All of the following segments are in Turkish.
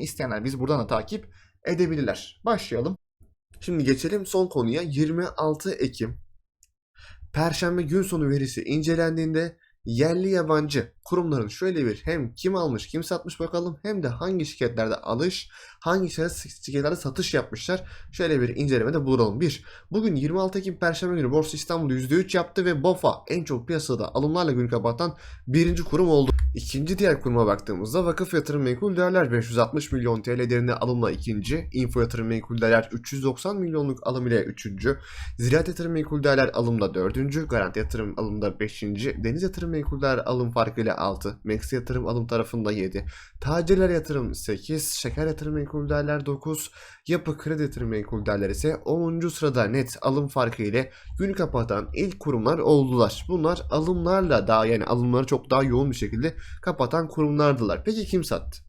isteyenler bizi buradan da takip edebilirler. Başlayalım. Şimdi geçelim son konuya 26 Ekim Perşembe gün sonu verisi incelendiğinde yerli yabancı kurumların şöyle bir hem kim almış kim satmış bakalım hem de hangi şirketlerde alış hangi şirketlerde satış yapmışlar şöyle bir incelemede bulunalım. 1. Bugün 26 Ekim Perşembe günü Borsa İstanbul %3 yaptı ve BOFA en çok piyasada alımlarla gün kapatan birinci kurum oldu. İkinci diğer kuruma baktığımızda Vakıf Yatırım Menkul Değerler 560 milyon TL değerinde alımla ikinci, Info Yatırım Menkul Değerler 390 milyonluk alım ile üçüncü, Ziraat Yatırım Menkul Değerler alımda dördüncü, Garanti Yatırım alımda beşinci, Deniz Yatırım Menkul Değerler alım farkıyla 6, Max Yatırım alım tarafında 7, Tacirler Yatırım 8, Şeker Yatırım Menkul Değerler 9, Yapı Kredi Yatırım Menkul Değerler ise 10. sırada net alım farkı ile günü kapatan ilk kurumlar oldular. Bunlar alımlarla daha yani alımları çok daha yoğun bir şekilde kapatan kurumlardılar. Peki kim sattı?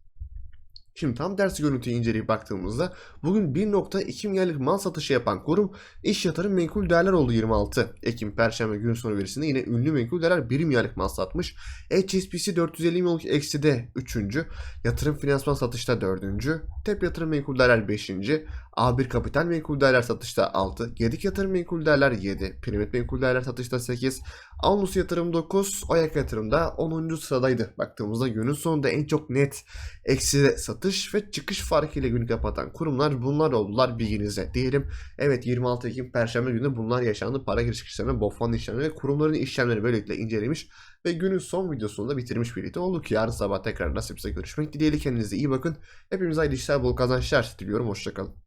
Şimdi tam tersi görüntüyü inceleyip baktığımızda bugün 1.2 milyarlık mal satışı yapan kurum iş yatırım menkul değerler oldu 26 Ekim Perşembe gün sonu verisinde yine ünlü menkul değerler 1 milyarlık mal satmış. HSBC 450 milyonluk ekside 3. Yatırım finansman satışta 4. TEP yatırım menkul değerler 5. A1 kapital menkul değerler satışta 6. Gedik yatırım menkul değerler 7. Primet menkul değerler satışta 8. Almus yatırım 9. Oyak yatırımda 10. sıradaydı. Baktığımızda günün sonunda en çok net eksi satış ve çıkış farkıyla günü kapatan kurumlar bunlar oldular bilginize diyelim. Evet 26 Ekim Perşembe günü bunlar yaşandı. Para giriş çıkışlarına, BOFA'nın işlemleri ve kurumların işlemleri böylelikle incelemiş ve günün son videosunu da bitirmiş birlikte olduk. Yarın sabah tekrar nasipse görüşmek dileğiyle kendinize iyi bakın. Hepimize hayırlı işler bol kazançlar diliyorum. Hoşçakalın.